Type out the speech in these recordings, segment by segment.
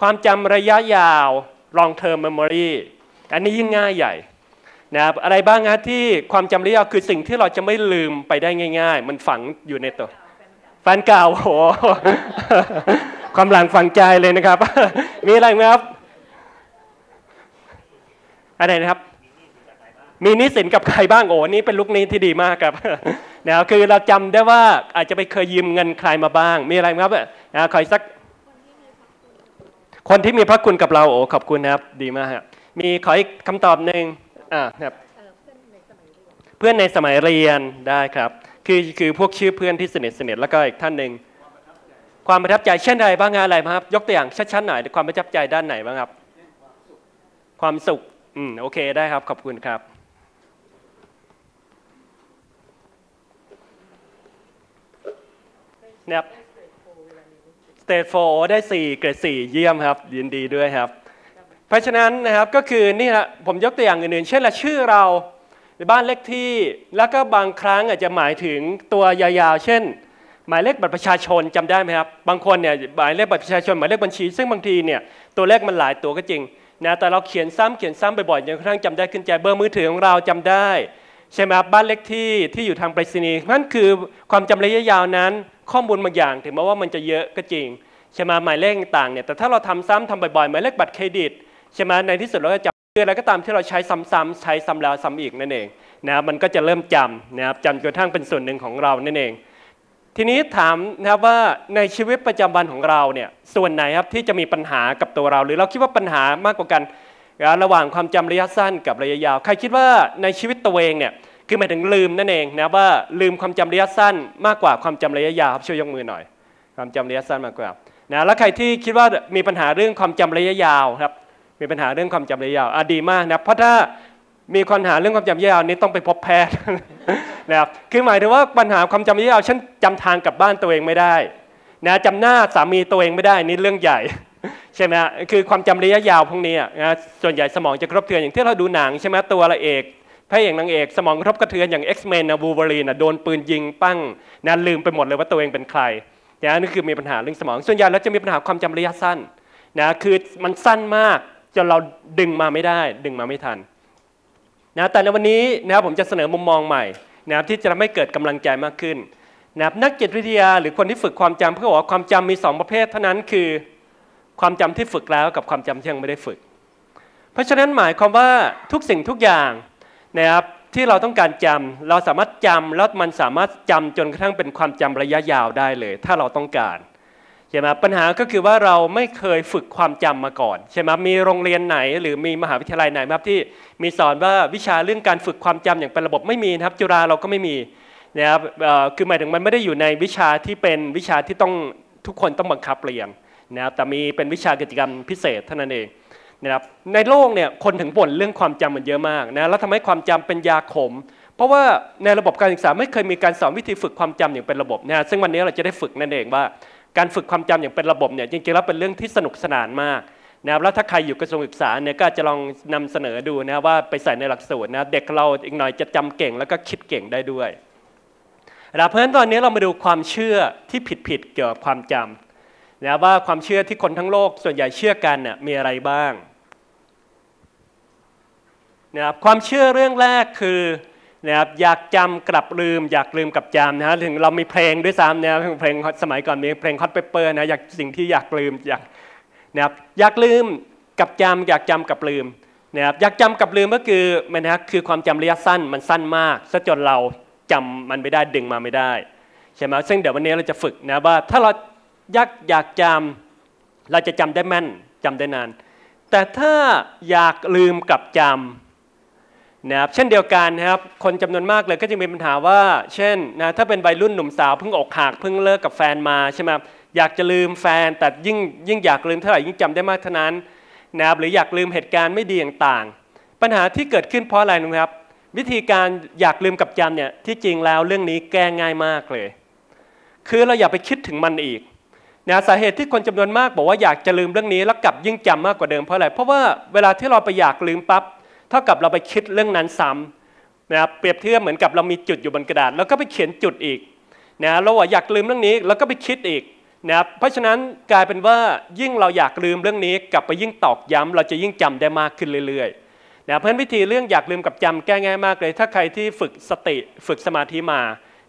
ความจำระยะยาว long term memory อันนี้ยิ่งง่ายใหญ่นะครับอะไรบ้างฮะที่ความจำระยะยาวคือสิ่งที่เราจะไม่ลืมไปได้ง่าย ๆ มันฝังอยู่ในตัวแฟนเก่าโอ้โหความหลังฝังใจเลยนะครับ มีอะไรไหมครับอะไรนะครับ มีนิสินกับใครบ้างโอ้นี่เป็นลุกนี้ที่ดีมากครับนะคือเราจำได้ว่าอาจจะไปเคยยืมเงินใครมาบ้าง มีอะไรไหมครับนะขออีกสัก คนที่มีพระคุณกับเราโอ้ขอบคุณนะครับ ดีมากครับมีขออีกคำตอบหนึ่งอ่าครับเพื่อนในสมัยเรียนได้ครับ คือคือพวกชื่อเพื่อนที่สนิทสนิทแล้วก็อีกท่านหนึ่งความประทับใจเช่นใดบ้างฮะอะไรบ้าครับ ยกตัวอย่างชัดๆหน่อยความประทับใจด้านไหนบ้างครับ ความสุขอืมโอเคได้ครับ ขอบคุณครับนะครับ เตทโฟได้ 4 เกรด 4 เยี่ยมครับ ยินดีด้วยครับ เพราะฉะนั้นนะครับก็คือนี่ฮะผมยกตัวอย่างอื่นๆ เช่นละชื่อเราในบ้านเลขที่ แล้วก็บางครั้งอาจจะหมายถึงตัวยาวๆ เช่น หมายเลขบัตรประชาชนจำได้ไหมครับ บางคนเนี่ยหมายเลขบัตรประชาชนหมายเลขบัญชี ซึ่งบางทีเนี่ยตัวเลขมันหลายตัวก็จริงนะแต่เราเขียนซ้ำเขียนซ้ำบ่อยๆจนกระทั่งจำได้ขึ้นใจเบอร์มือถือของเราจำได้ ใช่ไหมครับบ้านเลขที่ที่อยู่ทางไปรษณีย์นั่นคือความจำระยะยาวนั้น ข้อมูลบางอย่าง ถึงแม้ว่ามันจะเยอะก็จริงใช่ไหมหมายเลขต่างเนี่ยแต่ถ้าเราทำซ้ำทำบ่อยๆหมายเลขบัตรเครดิตใช่ไหมในที่สุดเราก็จำคืออะไรก็ตามที่เราใช้ซ้ำๆใช้ซ้ำแล้วซ้ำอีกนั่นเองนะครับมันก็จะเริ่มจำนะครับจำจนกระทั่งเป็นส่วนหนึ่งของเรานั่นเอง ทีนี้ถามนะครับว่าในชีวิตประจำวันของเราเนี่ยส่วนไหนครับที่จะมีปัญหากับตัวเรา หรือเราคิดว่าปัญหามากกว่ากัน ระหว่างความจำระยะสั้นกับระยะยาว ใครคิดว่าในชีวิตตัวเองเนี่ยคือหมายถึงลืมนั่นเองนะว่าลืมความจำระยะสั้นมากกว่าความจำระยะยาวครับช่วยยกมือหน่อย ความจำระยะสั้นมากกว่านะแล้วใครที่คิดว่ามีปัญหาเรื่องความจำระยะยาวครับมีปัญหาเรื่องความจำระยะยาวอะดีมากนะเพราะถ้ามีปัญหาเรื่องความจำระยะยาวนี้ต้องไปพบแพทย์นะครับคือหมายถึงว่าปัญหาความจำระยะยาวฉันจำทางกลับบ้านตัวเองไม่ได้นะจำหน้าสามีตัวเองไม่ได้นี่เรื่องใหญ่ ใช่ไหมคือความจำระยะยาวพวกนี้นะส่วนใหญ่สมองจะครบเทือนอย่างที่เราดูหนังใช่ไหมตัวละเอกพระเอกนางเอกสมองกระทบกระเทือนอย่าง X-Men นะบูเบอรีนะโดนปืนยิงปั้งนะลืมไปหมดเลยว่าตัวเองเป็นใครนะนี่คือมีปัญหาเรื่องสมอง ส่วนใหญ่เราจะมีปัญหาความจำระยะสั้นนะคือมันสั้นมากจนเราดึงมาไม่ได้ ดึงมาไม่ทันนะแต่ในวันนี้นะผมจะเสนอมุมมองใหม่นะครับที่จะทำให้เกิดกำลังใจมากขึ้นนะนักจิตวิทยาหรือคนที่ฝึกความจำเขาบอกว่าความจำมี 2 ประเภทเท่านั้นคือ ความจำที่ฝึกแล้วกับความจำที่ยังไม่ได้ฝึก เพราะฉะนั้นหมายความว่าทุกสิ่งทุกอย่างนะครับที่เราต้องการจำเราสามารถจำแล้วมันสามารถจำจนกระทั่งเป็นความจำระยะยาวได้เลย ถ้าเราต้องการใช่ไหมปัญหาก็คือว่าเราไม่เคยฝึกความจำมาก่อนใช่ไหมมีโรงเรียนไหน หรือมีมหาวิทยาลัยไหนครับที่มีสอนว่าวิชาเรื่องการฝึกความจำอย่างเป็นระบบไม่มีนะครับ จุฬาเราก็ไม่มีนะครับคือหมายถึงมันไม่ได้อยู่ในวิชาที่เป็นวิชาที่ต้องทุกคนต้องบังคับเรียน นะครับแต่มีเป็นวิชากิจกรรมพิเศษเท่านั้นเองนะครับในโลกเนี่ยคนถึงบ่นเรื่องความจำมันเยอะมากนะแล้วทำให้ความจำเป็นยาขม เพราะว่าในระบบการศึกษาไม่เคยมีการสอนวิธีฝึกความจำอย่างเป็นระบบนะซึ่งวันนี้เราจะได้ฝึกนั่นเองว่า การฝึกความจำอย่างเป็นระบบเนี่ยจริงๆแล้วเป็นเรื่องที่สนุกสนานมากนะครับแล้วถ้าใครอยู่กระทรวงศึกษาเนี่ยก็จะลองนำเสนอดูนะว่าไปใส่ในหลักสูตรนะเด็กเราอีกหน่อยจะจำเก่งแล้วก็คิดเก่งได้ด้วยนะเพราะฉะนั้นตอนนี้เรามาดูความเชื่อที่ผิดๆเกี่ยวกับความจำ นะว่าความเชื่อที่คนทั้งโลกส่วนใหญ่เชื่อกันเนี่ยมีอะไรบ้างนะครับความเชื่อเรื่องแรกคือนะครับอยากจำกลับลืม อยากลืมกลับจำนะฮะถึงเรามีเพลงด้วยซ้ำนะเพลงสมัยก่อนมีเพลงฮอตเปเปอร์นะอยากสิ่งที่อยากลืมอยากนะครับอยากลืมกับจำอยากจำกับลืมนะครับอยากจำกับลืมก็คือมันนะคือความจำระยะสั้นมันสั้นมากซะจนเราจำมันไม่ได้ดึงมาไม่ได้ใช่ไหมซึ่งเดี๋ยววันนี้เราจะฝึกนะว่าถ้าเรา ยากอยากจำเราจะจำได้แม่นจำได้นาน แต่ถ้าอยากลืมกับจำนะครับเช่นเดียวกันนะครับคนจำนวนมากเลยก็จะมีปัญหาว่า เช่นนะถ้าเป็นวัยรุ่นหนุ่มสาวเพิ่งอกหักเพิ่งเลิกกับแฟนมาใช่ไหมอยากจะลืมแฟนแต่ยิ่งยิ่งอยากลืมเท่าไหร่ยิ่งจำได้มากเท่านั้นนะครับหรืออยากลืมเหตุการณ์ไม่ดีต่างๆ ปัญหาที่เกิดขึ้นเพราะอะไรนะครับ วิธีการอยากลืมกับจำเนี่ยที่จริงแล้วเรื่องนี้แก้ง่ายมากเลย คือเราอย่าไปคิดถึงมันอีก นะสาเหตุที่คนจำนวนมากบอกว่าอยากจะลืมเรื่องนี้แล้วกลับยิ่งจำมากกว่าเดิมเพราะอะไรเพราะว่าเวลาที่เราไปอยากลืมปั๊บเท่ากับเราไปคิดเรื่องนั้นซ้ำนะครับเปรียบเทียบเหมือนกับเรามีจุดอยู่บนกระดาษ แล้วก็ไปเขียนจุดอีกนะเราอยากลืมเรื่องนี้แล้วก็ไปคิดอีกนะเพราะฉะนั้นกลายเป็นว่ายิ่งเราอยากลืมเรื่องนี้ กลับไปยิ่งตอกย้ำเราจะยิ่งจำได้มากขึ้นเรื่อยๆนะเพราะฉะนั้นวิธีเรื่องอยากลืมกับจำแก้ง่ายมากเลย ถ้าใครที่ฝึกสติฝึกสมาธิมา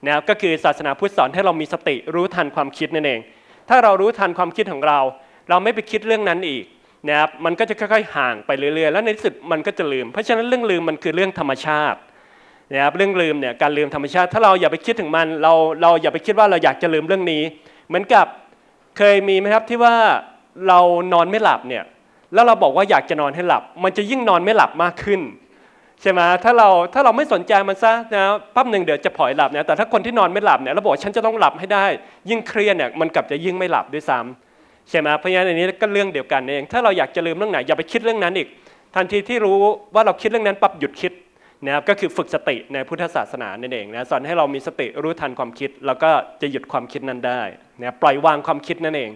นะก็คือศาสนาพุทธสอนให้เรามีสติรู้ทันความคิดนั่นเอง ถ้าเรารู้ทันความคิดของเรา เราไม่ไปคิดเรื่องนั้นอีกนะครับมันก็จะค่อยๆ ห่างไปเรื่อยๆ แล้วในที่สุดมันก็จะลืม เพราะฉะนั้นเรื่องลืมมันคือเรื่องธรรมชาตินะครับเรื่องลืมเนี่ยการลืมธรรมชาติ ถ้าเราอย่าไปคิดถึงมันเราเราอย่าไปคิดว่าเราอยากจะลืมเรื่องนี้ เหมือนกับเคยมีไหมครับที่ว่าเรานอนไม่หลับเนี่ยแล้วเราบอกว่าอยากจะนอนให้หลับ มันจะยิ่งนอนไม่หลับมากขึ้น ใช่ไหมถ้าเราถ้าเราไม่สนใจมันซะนะปั๊บหนึ่งเดี๋ยวจะผอยหลับเนี่ยแต่ถ้าคนที่นอนไม่หลับเนี่ยเราบอกฉันจะต้องหลับให้ได้ ยิ่งเครียดเนี่ยมันกลับจะยิ่งไม่หลับด้วยซ้ำใช่ไหมเพราะฉะนั้นอันนี้ก็เรื่องเดียวกันเอง ถ้าเราอยากจะลืมเรื่องไหนอย่าไปคิดเรื่องนั้นอีก ทันทีที่รู้ว่าเราคิดเรื่องนั้นปั๊บหยุดคิดนะครับก็คือฝึกสติในพุทธศาสนานั่นเองนะสอนให้เรามีสติรู้ทันความคิด แล้วก็จะหยุดความคิดนั้นได้นะปล่อยวางความคิดนั่นเอง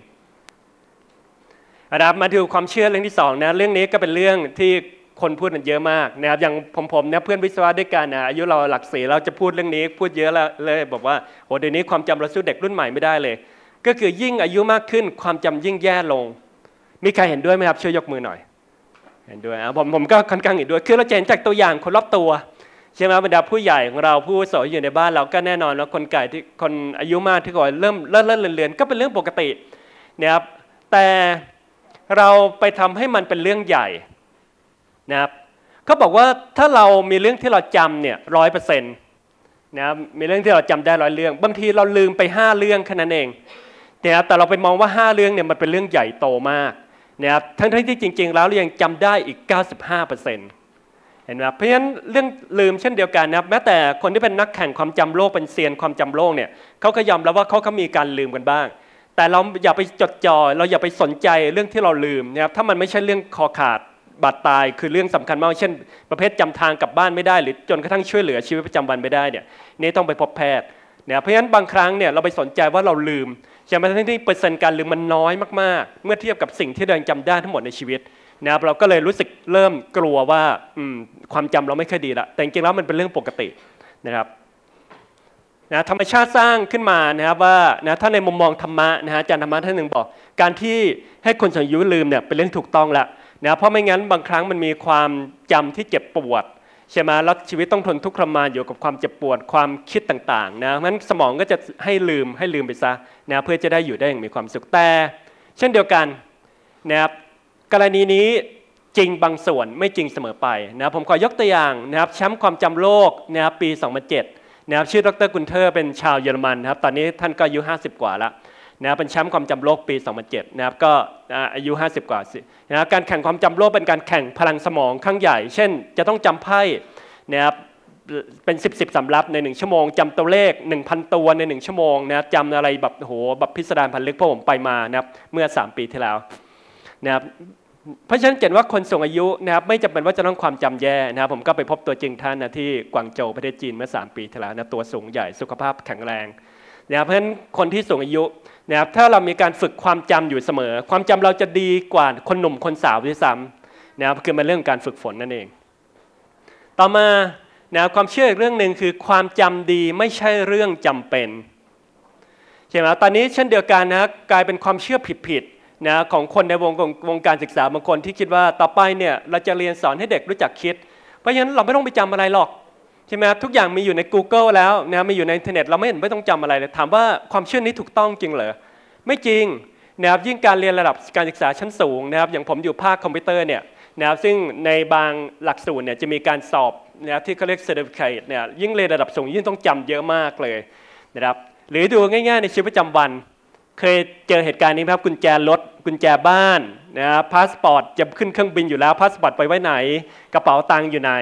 นะครับมาดูความเชื่อเรื่องที่สองนะเรื่องนี้ก็เป็นเรื่องที่ คนพูดกันเยอะมากนะครับอย่างผมผมเนี่ยเพื่อนวิศวะด้วยกันนะอายุเราหลักสี่เราจะพูดเรื่องนี้พูดเยอะแล้วเลยบอกว่าโอ้เดี๋ยวนี้ความจำเราสู้เด็กรุ่นใหม่ไม่ได้เลย ก็คือยิ่งอายุมากขึ้นความจำยิ่งแย่ลง มีใครเห็นด้วยไหมครับช่วยยกมือหน่อย เห็นด้วยนะผมผมก็ค่อนข้างเห็นด้วยคือเราจะเห็นจากตัวอย่างคนรอบตัวใช่ไหมบรรดาผู้ใหญ่ของเราผู้สอยอยู่ในบ้านเราก็แน่นอนแล้วคนไก่ที่คนอายุมากที่ก่อนเริ่มเลื่อนเลื่อนเลือนก็เป็นเรื่องปกตินะครับแต่เราไปทำให้มันเป็นเรื่องใหญ่ นะครับเขาบอกว่าถ้าเรามีเรื่องที่เราจำเนี่ยร้อยเปอร์เซ็นต์นะครับมีเรื่องที่เราจำได้ร้อยเรื่อง บางทีเราลืมไปห้าเรื่องแค่นั้นเองนะครับแต่เราไปมองว่าห้าเรื่องเนี่ยมันเป็นเรื่องใหญ่โตมากนะครับทั้งที่จริง ๆ แล้วเรายังจำได้อีก 95%เห็นไหมเพราะฉะนั้นเรื่องลืมเช่นเดียวกันนะครับแม้แต่คนที่เป็นนักแข่งความจำโลกเป็นเซียนความจำโลกเนี่ยเขาก็ยอมรับว่าเขาก็มีการลืมกันบ้าง แต่เราอย่าไปจดจ่อเราอย่าไปสนใจเรื่องที่เราลืมนะครับถ้ามันไม่ใช่เรื่องคอขาด บาดตายคือเรื่องสำคัญมาก เช่น ประเภทจำทางกลับบ้านไม่ได้ หรือจนกระทั่งช่วยเหลือชีวิตประจำวันไม่ได้เนี่ยนี่ต้องไปพบแพทย์เนี่ยเพราะฉะนั้นบางครั้งเนี่ยเราไปสนใจว่าเราลืมใช่ไหมทั้งที่เปอร์เซ็นต์การลืมมันน้อยมากๆ เมื่อเทียบกับสิ่งที่เรายังจำได้ทั้งหมดในชีวิตนะครับเราก็เลยรู้สึกเริ่มกลัวว่าความจำเราไม่ค่อยดีละแต่จริงๆแล้วมันเป็นเรื่องปกตินะครับนะธรรมชาติสร้างขึ้นมานะครับว่านะถ้าในมุมมองธรรมะนะฮะอาจารย์ธรรมะท่านหนึ่งบอก การที่ให้คนสังยุลืมเนี่ยเป็นเรื่องถูกต้องแล้ว นะเพราะไม่งั้นบางครั้งมันมีความจำที่เจ็บปวดใช่ไหมแล้วชีวิตต้องทนทุกข์ทรมานอยู่กับความเจ็บปวดความคิดต่างๆนะเพราะฉะนั้นสมองก็จะให้ลืมให้ลืมไปซะนะเพื่อจะได้อยู่ได้อย่างมีความสุขแต่ เช่นเดียวกันนะครับกรณีนี้จริงบางส่วนไม่จริงเสมอไปนะผมขอยกตัวอย่างนะครับแชมป์ความจำโลกนะครับปี 2007นะครับชื่อดรกุนเทอร์เป็นชาวเยอรมันนะครับตอนนี้ท่านก็อายุ 50 กว่าแล้ว นะเป็นแชมป์ความจำโลกปี 2007 นะครับก็อายุ 50 กว่านะการแข่งความจำโลกเป็นการแข่งพลังสมองครั้งใหญ่ เช่น จะต้องจำไพ่นะครับเป็น 10บสสำรับใน 1 ชั่วโมงจำตัวเลข 1,000 ตัวใน 1 ชั่วโมงนะจำอะไรแบบโหแบบพิสดารพันลึกพราะผมไปมานะครับเมื่อ 3 ปีที่แล้วนะครับเพราะฉะนั้นเห็นว่าคนสูงอายุนะครับไม่จำเป็นว่าจะต้องความจำแย่นะครับผมก็ไปพบตัวจริงท่านนะที่กวางโจวประเทศจีนเมื่อ 3 ปีที่แล้วนะตัวสูงใหญ่สุขภาพแข็งแรงนะครับเพราะฉะนั้นคนที่สูงอายุ นะครับถ้าเรามีการฝึกความจำอยู่เสมอ ความจำเราจะดีกว่าคนหนุ่มคนสาวด้วยซ้ำนะครับคือมันเรื่องการฝึกฝนนั่นเอง ต่อมานะความเชื่ออีกเรื่องหนึ่งคือความจำดีไม่ใช่เรื่องจำเป็นใช่ไหมตอนนี้เช่นเดียวกันนะกลายเป็นความเชื่อผิดๆนะของคนในวงวงการศึกษาบางคนที่คิดว่าต่อไปเนี่ยเราจะเรียนสอนให้เด็กรู้จักคิด เพราะฉะนั้นเราไม่ต้องไปจำอะไรหรอก ช่ไหมครับทุกอย่างมีอยู่ใน Google แล้วนะมีอยู่ในอินเทอร์เน็ตเราไม่เห็นไม่ต้องจำอะไรเลยถามว่าความเชื่อนี้ถูกต้องจริงเหรอไม่จริงนะครับยิ่งการเรียนระดับการศึกษาชั้นสูงนะครับอย่างผมอยู่ภาคคอมพิวเตอร์เนี่ยนะครับซึ่งในบางหลักสูตรเนี่ยจะมีการสอบนะครับที่เขาเรียก certificate เนี่ยยิ่งเรียนระดับสูงยิ่งต้องจำเยอะมากเลยนะครับหรือดูง่ายๆในชีวิตประจำวัน เคยเจอเหตุการณ์นี้ครับกุญแจรถกุญแจบ้านนะครับพาสปอร์ตจะขึ้นเครื่องบินอยู่แล้วพาสปอร์ตไปไว้ไหน กระเป๋าตังค์อยู่ไหน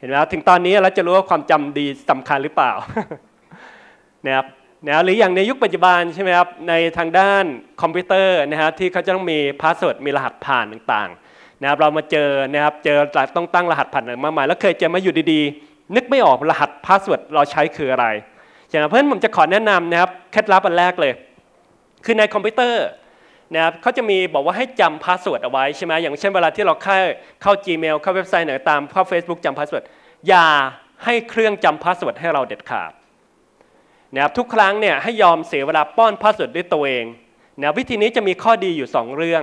เห็นไหมถึงตอนนี้เราจะรู้ว่าความจำดีสำคัญหรือเปล่านะครับนะหรืออย่างในยุคปัจจุบันใช่ไหมครับในทางด้านคอมพิวเตอร์นะฮะที่เขาจะต้องมีพาสเวิร์ดมีรหัสผ่านต่างๆนะครับเรามาเจอนะครับเจอต้องตั้งรหัสผ่านมากมายแล้วเคยเจอมาอยู่ดีๆ นึกไม่ออกรหัสพาสเวิร์ดเราใช้คืออะไรใช่ไหมเพราะฉะนั้นผมจะขอแนะนำนะครับเคล็ดลับอันแรกเลย คือในคอมพิวเตอร์ นะครับเขาจะมีบอกว่าให้จำพาสเวิร์ดเอาไว้ใช่ไหมอย่างเช่นเวลาที่เราเข้าเข้า Gmail เข้าเว็บไซต์ไหนตามเข้า Facebook จำพาสเวิร์ดอย่าให้เครื่องจำพาสเวิร์ดให้เราเด็ดขาดนะครับทุกครั้งเนี่ยให้ยอมเสียเวลาป้อนพาสเวิร์ดด้วยตัวเองนะวิธีนี้จะมีข้อดีอยู่ 2 เรื่อง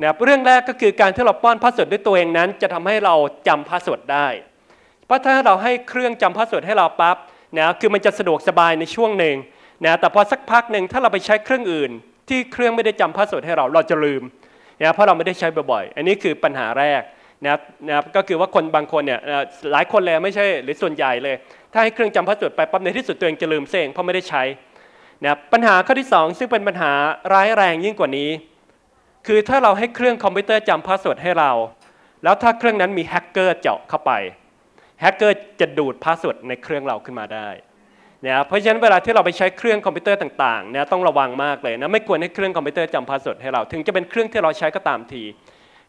นะเรื่องแรกก็คือการที่เราป้อนพาสเวิร์ดด้วยตัวเองนั้น จะทำให้เราจำพาสเวิร์ดได้ เพราะถ้าเราให้เครื่องจำพาสเวิร์ดให้เราปั๊บนะคือมันจะสะดวกสบายในช่วงหนึ่งนะแต่พอสักพักหนึ่งถ้าเราไปใช้เครื่องอื่น ที่เครื่องไม่ได้จำพาสเวิร์ดให้เราเราจะลืมนะเพราะเราไม่ได้ใช้บ่อยๆ อันนี้คือปัญหาแรกนะครับนะครับก็คือว่าคนบางคนเนี่ยหลายคนเลยไม่ใช่หรือส่วนใหญ่เลย ถ้าให้เครื่องจำพาสเวิร์ดไปปั๊บในที่สุดตัวเองจะลืมเองเพราะไม่ได้ใช้นะปัญหาข้อที่ 2 ซึ่งเป็นปัญหาร้ายแรงยิ่งกว่านี้ คือถ้าเราให้เครื่องคอมพิวเตอร์จำพาสเวิร์ดให้เรา แล้วถ้าเครื่องนั้นมีแฮกเกอร์เจาะเข้าไปแฮกเกอร์จะดูดพาสเวิร์ดในเครื่องเราขึ้นมาได้ นะเพราะฉะนั้นเวลาที่เราไปใช้เครื่องคอมพิวเตอร์ต่างๆนะต้องระวังมากเลยนะไม่ควรให้เครื่องคอมพิวเตอร์จำพาสเวิร์ดให้เรา ถึงจะเป็นเครื่องที่เราใช้ก็ตามที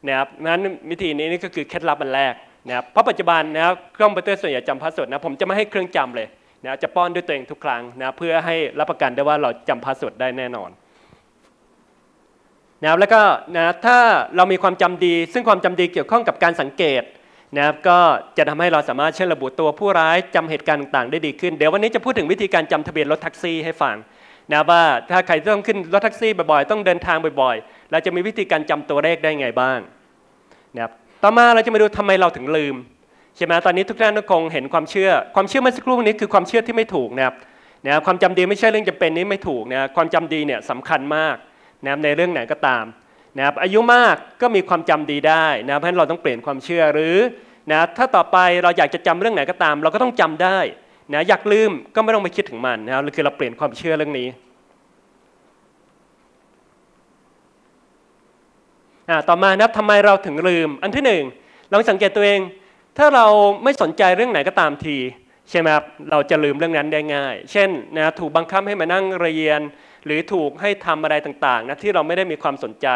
นะครับนั้นวิธีนี้นี่ก็คือเคล็ดลับอันแรกนะครับเพราะปัจจุบันนะครับเครื่องคอมพิวเตอร์ส่วนใหญ่จำพาสเวิร์ดนะผมจะไม่ให้เครื่องจำเลยนะจะป้อนด้วยตัวเองทุกครั้งนะเพื่อให้รับประกันได้ว่าเราจำพาสเวิร์ดได้แน่นอนนะครับแล้วก็นะถ้าเรามีความจำดี ซึ่งความจำดีเกี่ยวข้องกับการสังเกต นะครับก็จะทำให้เราสามารถเช่นระบุตัวผู้ร้ายจำเหตุการณ์ต่างๆ ได้ดีขึ้น เดี๋ยววันนี้จะพูดถึงวิธีการจำทะเบียนรถแท็กซี่ให้ฟังนะว่าถ้าใครต้องขึ้นรถแท็กซี่บ่อยๆ ต้องเดินทางบ่อยๆ เราจะมีวิธีการจำตัวเลขได้ไงบ้างนะครับต่อมาเราจะมาดูทำไมเราถึงลืมใช่ไหมตอนนี้ทุกท่านคงเห็นความเชื่อ ความเชื่อเมื่อสักครู่นี้คือความเชื่อที่ไม่ถูกนะครับนะความจำดีไม่ใช่เรื่องจำเป็นนี้ไม่ถูกนะความจำดีเนี่ยสำคัญมากนะในเรื่องไหนก็ตาม นะครับอายุมากก็มีความจำดีได้นะเพราะฉะนั้นเราต้องเปลี่ยนความเชื่อหรือนะถ้าต่อไปเราอยากจะจำเรื่องไหนก็ตาม เราก็ต้องจำได้นะอยากลืมก็ไม่ต้องไปคิดถึงมันนะครับคือเราเปลี่ยนความเชื่อเรื่องนี้ต่อมานะทำไมเราถึงลืม อันที่หนึ่งลองสังเกตตัวเอง ถ้าเราไม่สนใจเรื่องไหนก็ตามที ใช่ไหมครับเราจะลืมเรื่องนั้นได้ง่าย เช่นนะถูกบังคับให้มานั่งเรียน หรือถูกให้ทำอะไรต่างๆนะที่เราไม่ได้มีความสนใจ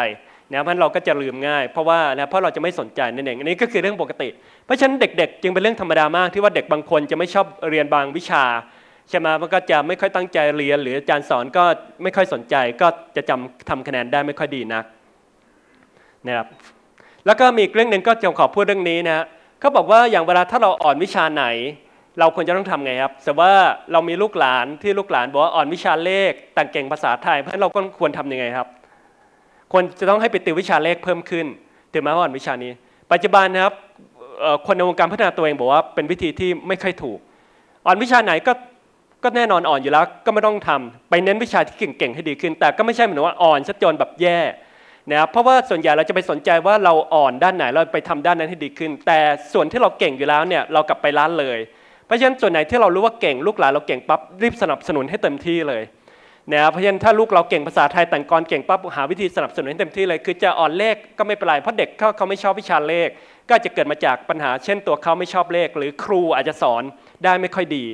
นะเพราะเราก็จะลืมง่าย เพราะว่านะเพราะเราจะไม่สนใจนั่นเองอันนี้ก็คือเรื่องปกติ เพราะฉะนั้นเด็กๆ จึงเป็นเรื่องธรรมดามากที่ว่าเด็กบางคนจะไม่ชอบเรียนบางวิชาใช่ไหมมันก็จะไม่ค่อยตั้งใจเรียน หรืออาจารย์สอนก็ไม่ค่อยสนใจ ก็จะจำทำคะแนนได้ไม่ค่อยดีนักนะครับแล้วก็มีเรื่องหนึ่งก็จะขอพูดเรื่องนี้นะเขาบอกว่าอย่างเวลาถ้าเราอ่อนวิชาไหน เราควรจะต้องทำไงครับแต่ว่าเรามีลูกหลานที่ลูกหลานบอกว่าอ่อนวิชาเลขแต่งเก่งภาษาไทย เพราะเราก็ควรทํำยังไงครับ ควรจะต้องให้ไปติววิชาเลขเพิ่มขึ้นถึงแม้ว่าอ่อนวิชานี้ ปัจจุบันนะครับคนในวงการพัฒนาตัวเองบอกว่าเป็นวิธีที่ไม่ค่อยถูก อ่อนวิชาไหนก็ก็แน่นอนอ่อนอยู่แล้วก็ไม่ต้องทำไปเน้นวิชาที่เก่งๆให้ดีขึ้น แต่ก็ไม่ใช่เหมือนว่าอ่อนชัดจนแบบแย่นะครับเพราะว่าส่วนใหญ่เราจะไปสนใจว่าเราอ่อนด้านไหนเราไปทำด้านนั้นให้ดีขึ้น แต่ส่วนที่เราเก่งอยู่แล้วเนี่ยเรากลับไปล้านเลย เพราะฉะนั้นส่วนไหนที่เรารู้ว่าเก่งลูกหลานเราเก่งปั๊บรีบสนับสนุนให้เต็มที่เลยนะเพราะฉะนั้นถ้าลูกเราเก่งภาษาไทยแต่งกรเก่งปั๊บหาวิธีสนับสนุนให้เต็มที่เลย คือจะอ่อนเลขก็ไม่เป็นไรเพราะเด็กเขาเขาไม่ชอบวิชาเลข ก็จะเกิดมาจากปัญหา เช่นตัวเขาไม่ชอบเลข หรือครูอาจจะสอนได้ไม่ค่อยดี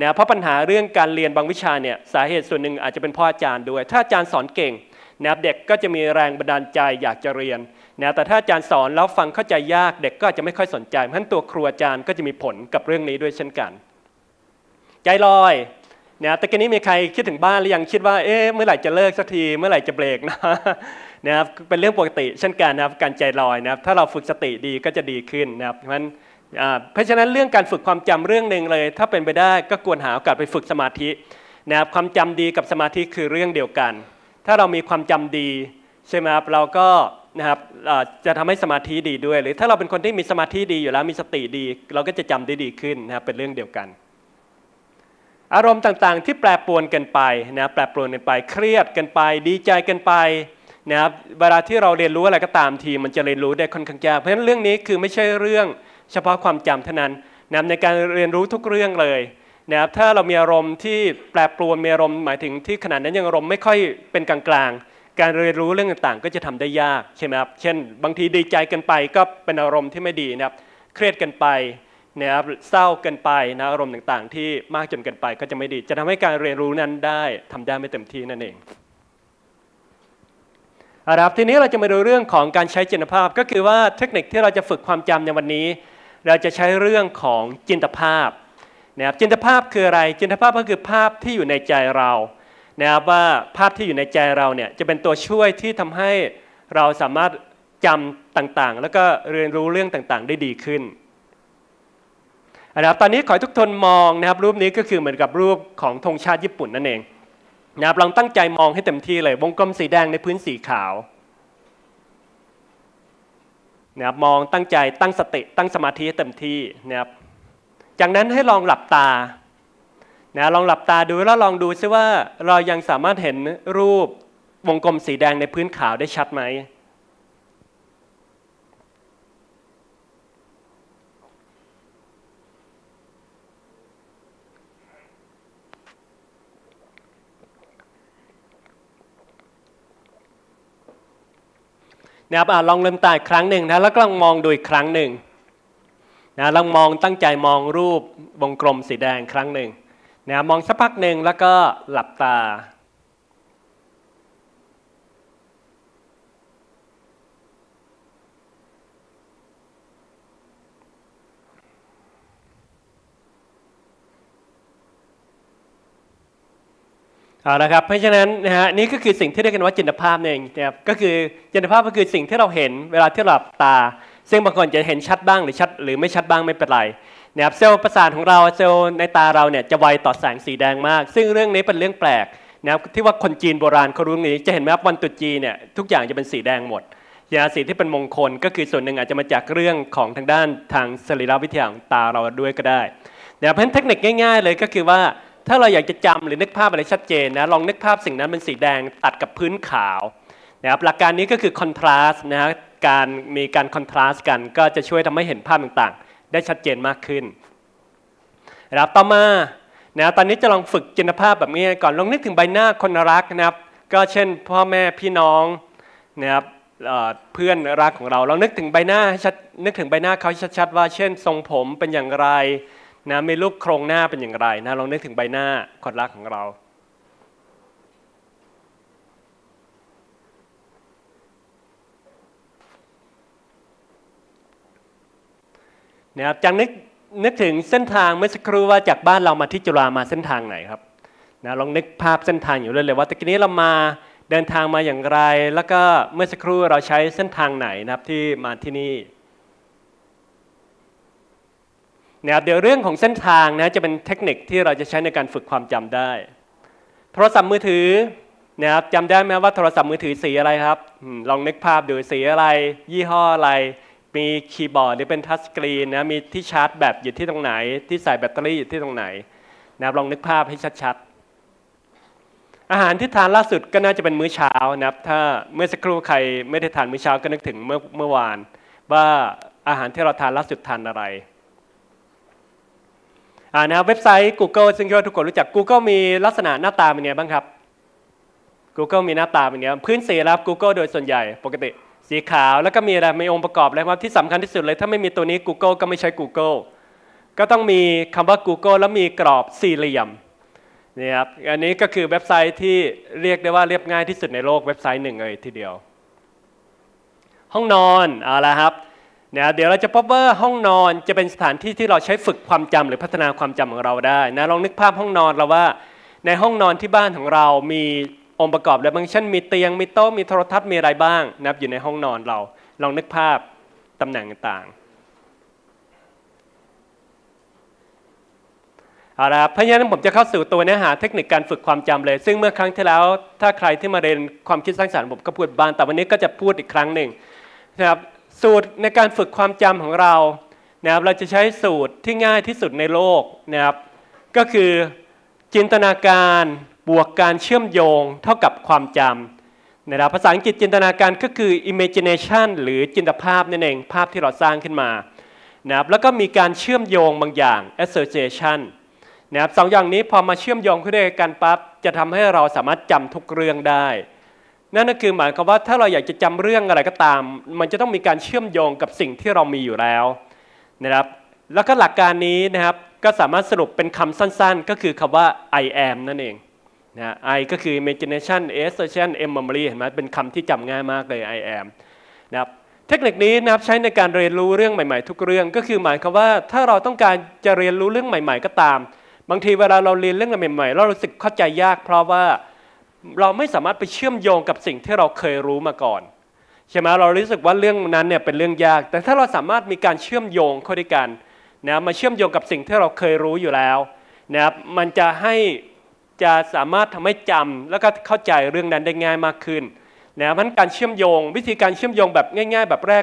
นะเพราะปัญหาเรื่องการเรียนบางวิชาเนี่ยสาเหตุส่วนหนึ่งอาจจะเป็นพ่ออาจารย์ด้วย ถ้าอาจารย์สอนเก่ง นะเด็กก็จะมีแรงบันดาลใจอยากจะเรียนนะแต่ถ้าอาจารย์สอนแล้วฟังเข้าใจยากเด็กก็จะไม่ค่อยสนใจเพราะฉะนั้นตัวครูอาจารย์ก็จะมีผลกับเรื่องนี้ด้วยเช่นกัน ใจลอยนะแต่กนี้มีใครคิดถึงบ้านหรือยังคิดว่าเอ๊ะเมื่อไหร่จะเลิกสักทีเมื่อไหร่จะเบรกนะนะครับเป็นเรื่องปกติเช่นกันนะครับการใจลอยนะครับถ้าเราฝึกสติดีก็จะดีขึ้นนะครับเพราะฉะนั้นเพราะฉะนั้นเรื่องการฝึกความจำเรื่องหนึ่งเลย ถ้าเป็นไปได้ก็ควรหาโอกาสไปฝึกสมาธินะครับความจำดีกับสมาธิคือเรื่องเดียวกัน ถ้าเรามีความจำดีใช่ไหมครับเราก็นะครับจะทำให้สมาธิดีด้วย หรือถ้าเราเป็นคนที่มีสมาธิดีอยู่แล้วมีสติดี เราก็จะจำได้ดีขึ้นนะครับเป็นเรื่องเดียวกัน อารมณ์ต่างๆ ที่แปรปรวนกันไปนะแปรปรวนกันไปเครียดกันไป ดีใจกันไปนะครับเวลาที่เราเรียนรู้อะไรก็ตามที มันจะเรียนรู้ได้ค่อนข้างยากเพราะฉะนั้นเรื่องนี้คือไม่ใช่เรื่องเฉพาะความจำเท่านั้นนะในการเรียนรู้ทุกเรื่องเลย นะครับถ้าเรามีอารมณ์ที่แปรปรวนมีอารมณ์หมายถึงที่ขนาดนั้นยังอารมณ์ไม่ค่อยเป็นกลางๆ การเรียนรู้เรื่องต่างๆ ก็จะทำได้ยากใช่ไหมครับเช่น บางทีดีใจกันไปก็เป็นอารมณ์ที่ไม่ดีนะครับเครียดกันไปนะครับเศร้าเกินไปนะอารมณ์ต่างๆ ที่มากจนเกินไปก็จะไม่ดี จะทำให้การเรียนรู้นั้นได้ทำได้ไม่เต็มที่นั่นเองอาครับทีนี้เราจะมาดูเรื่องของการใช้จินตภาพ ก็คือว่าเทคนิคที่เราจะฝึกความจำในวันนี้ เราจะใช้เรื่องของจินตภาพ นะครับจินตภาพคืออะไร จินตภาพก็คือภาพที่อยู่ในใจเรานะครับว่าภาพที่อยู่ในใจเราเนี่ยจะเป็นตัวช่วยที่ทำให้เราสามารถจำต่างๆ แล้วก็เรียนรู้เรื่องต่างๆ ได้ดีขึ้นนะครับตอนนี้ขอทุกทนมองนะครับรูปนี้ก็คือเหมือนกับรูปของธงชาติญี่ปุ่นนั่นเองนะครับลองตั้งใจมองให้เต็มที่เลยวงกลมสีแดงในพื้นสีขาวนะครับมองตั้งใจตั้งสติตั้งสมาธิให้เต็มที่นะครับ จากนั้นให้ลองหลับตานะลองหลับตาดูแล้วลองดูซิว่าเรายังสามารถเห็นรูปวงกลมสีแดงในพื้นขาวได้ชัดไหมนะครับลองลืมตาอีกครั้งหนึ่งนะแล้วก็ลองมองดูอีกครั้งหนึ่ง นะลองมองตั้งใจมองรูปวงกลมสีแดงครั้งหนึ่งนะมองสักพักหนึ่งแล้วก็หลับตา เอาละครับ เพราะฉะนั้นนะฮะนี่ก็คือสิ่งที่เรียกกันว่าจินตภาพเองนะครับก็คือจินตภาพก็คือสิ่งที่เราเห็นเวลาที่หลับตา ซึ่งบางคนจะเห็นชัดบ้างหรือชัด หรือไม่ชัดบ้างไม่เป็นไรนะครับเซลล์ประสาทของเราเซลล์ในตาเราเนี่ยจะไวต่อแสงสีแดงมาก ซึ่งเรื่องนี้เป็นเรื่องแปลกนะครับที่ว่าคนจีนโบราณเขารู้นี้จะเห็นไหมครับวันตรุษจีนเนี่ยทุกอย่างจะเป็นสีแดงหมดยาสีที่เป็นมงคลก็คือส่วนหนึ่งอาจจะมาจากเรื่องของทางด้านทางสรีรวิทยาของตาเราด้วยก็ได้นะครับเพราะเทคนิคง่าย ๆ เลยก็คือว่าถ้าเราอยากจะจำหรือนึกภาพอะไรชัดเจนนะลองนึกภาพสิ่งนั้นเป็นสีแดงตัดกับพื้นขาวนะครับหลักการนี้ก็คือคอนทราสต์นะฮะ การมีการคอนทราสต์กันก็จะช่วยทำให้เห็นภาพต่างๆ ได้ชัดเจนมากขึ้นนะครับต่อมานะตอนนี้จะลองฝึกจินตภาพแบบนี้ก่อนลองนึกถึงใบหน้าคนรักนะครับ ก็เช่นพ่อแม่พี่น้องนะครับเพื่อนรักของเราลองนึกถึงใบหน้าให้ชัดนึกถึงใบหน้าเขาชัดๆว่า เช่น ทรงผมเป็นอย่างไรนะมีรูปโครงหน้าเป็นอย่างไรนะลองนึกถึงใบหน้าคนรักของเรา นะครับจากนึกนึกถึงเส้นทางเมื่อสักครู่ว่าจากบ้านเรามาที่จุฬามาเส้นทางไหนครับนะลองนึกภาพเส้นทางอยู่เลยเลยว่าตะกี้นี้เรามาเดินทางมาอย่างไร แล้วก็เมื่อสักครู่เราใช้เส้นทางไหนนะครับที่มาที่นี่นะครับเดี๋ยวเรื่องของเส้นทางนะจะเป็นเทคนิคที่เราจะใช้ในการฝึกความจำได้ โทรศัพท์มือถือนะครับจำได้ไหมว่าโทรศัพท์มือถือสีอะไรครับลองนึกภาพดูสีอะไร ยี่ห้ออะไร มีคีย์บอร์ดหรือเป็นทัชสกรีนนะมีที่ชาร์จแบตอยู่ที่ตรงไหน ที่ใส่แบตเตอรี่อยู่ที่ตรงไหนนะครับลองนึกภาพให้ชัดๆ อาหารที่ทานล่าสุดก็น่าจะเป็นมื้อเช้านะครับถ้าเมื่อสักครู่ใครไม่ได้ทานมื้อเช้าก็นึกถึงเมื่อเมื่อวาน ว่าอาหารที่เราทานล่าสุดทานอะไรอ่านะเว็บไซต์ Google ซึ่งทุกคนรู้จัก Google มีลักษณะหน้าตาเป็นไงบ้างครับ Google มีหน้าตาเป็นไงพื้นสีรับ Google โดยส่วนใหญ่ปกติ สีขาวแล้วก็มีอะไรมีองค์ประกอบอะไรครับที่สำคัญที่สุดเลย ถ้าไม่มีตัวนี้ Google ก็ไม่ใช่ Google ก็ต้องมีคำว่า Google แล้วมีกรอบสี่เหลี่ยมนี่ครับอันนี้ก็คือเว็บไซต์ที่เรียกได้ว่าเรียบง่ายที่สุดในโลกเว็บไซต์หนึ่งเลยทีเดียว ห้องนอนเอาละครับเนะเดี๋ยวเราจะพบว่าห้องนอนจะเป็นสถานที่ที่เราใช้ฝึกความจำหรือพัฒนาความจำของเราได้นะลองนึกภาพห้องนอนเราว่า ในห้องนอนที่บ้านของเรามี องค์ประกอบอะไรบางเช่นมีเตียงมีโต๊ะมีโทรทัศน์มีอะไรบ้างนะครับอยู่ในห้องนอนเราลองนึกภาพตำแหน่งต่างเอาละเพราะฉะนั้นผมจะเข้าสู่ตัวเนื้อหาเทคนิคการฝึกความจำเลย ซึ่งเมื่อครั้งที่แล้ว ถ้าใครที่มาเรียนความคิดสร้างสรรค์ผมก็พูดบ้างแต่วันนี้ก็จะพูดอีกครั้งหนึ่งนะครับสูตรในการฝึกความจำของเรานะครับเราจะใช้สูตรที่ง่ายที่สุดในโลกนะครับก็คือจินตนาการ บวกการเชื่อมโยงเท่ากับความจำนะครับภาษาอังกฤษจินตนาการก็คือ imagination หรือจินตภาพนั่นเองภาพที่เราสร้างขึ้นมานะครับแล้วก็มีการเชื่อมโยงบางอย่าง association นะครับสองอย่างนี้พอมาเชื่อมโยงขึ้นด้วยกันปั๊บจะทำให้เราสามารถจำทุกเรื่องได้ นั่นก็คือหมายความว่าถ้าเราอยากจะจำเรื่องอะไรก็ตาม มันจะต้องมีการเชื่อมโยงกับสิ่งที่เรามีอยู่แล้วนะครับแล้วก็หลักการนี้นะครับก็สามารถสรุปเป็นคำสั้นๆ ก็คือคำว่า I am นั่นเอง นะ I ก็คือ imagination association M memory เห็นไหมเป็นคำที่จำง่ายมากเลย I am นะครับเทคนิคนี้นะครับใช้ในการเรียนรู้เรื่องใหม่ๆ ทุกเรื่อง ก็คือหมายความว่าถ้าเราต้องการจะเรียนรู้เรื่องใหม่ ๆ ก็ตาม บางทีเวลาเราเรียนเรื่องใหม่ๆเรารู้สึกเข้าใจยาก เพราะว่าเราไม่สามารถไปเชื่อมโยงกับสิ่งที่เราเคยรู้มาก่อนใช่ไหมเรารู้สึกว่าเรื่องนั้นเนี่ยเป็นเรื่องยาก แต่ถ้าเราสามารถมีการเชื่อมโยงเข้าด้วยกันนะมาเชื่อมโยงกับสิ่งที่เราเคยรู้อยู่แล้วนะครับมันจะให้ จะสามารถทำให้จำแล้วก็เข้าใจเรื่องนั้นได้ง่ายมากขึ้นนะเพราะฉะนั้นการเชื่อมโยง วิธีการเชื่อมโยงแบบง่าย ๆ แบบแรก